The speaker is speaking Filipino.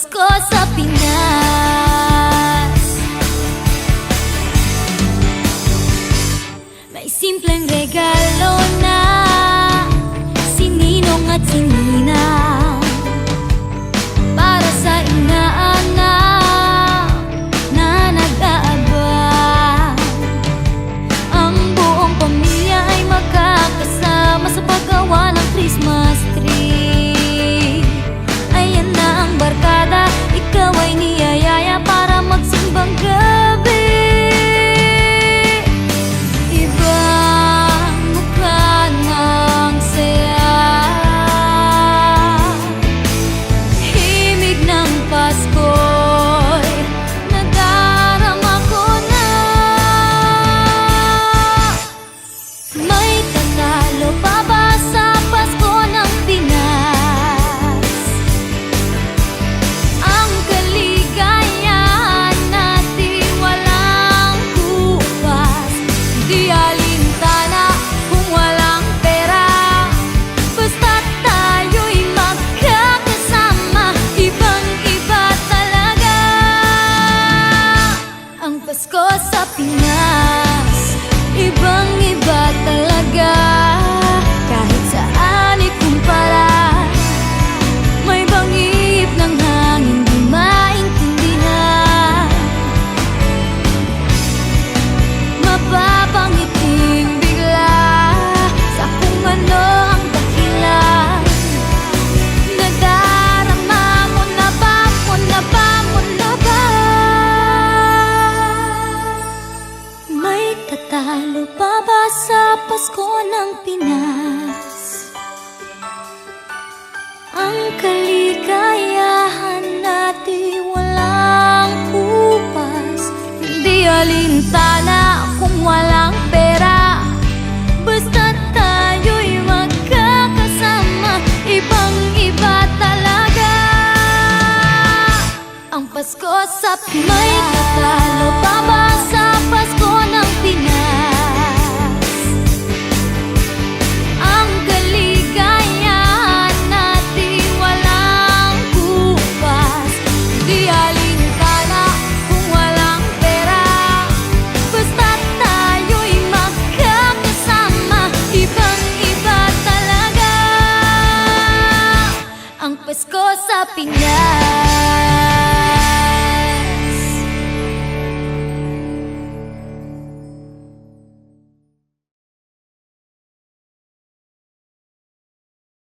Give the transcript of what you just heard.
Pasko sa Pinas. May simpleng regalo na Sininong at sininong pescoço apinhado. Tatalo pa ba sa Pasko ng Pinas? Ang kaligayahan natin walang kupas. Hindi alintana kung walang pera. Basta tayo'y magkakasama Ibang iba talaga. Ang Pasko sa Pinas. May tatalo pa ba sa sa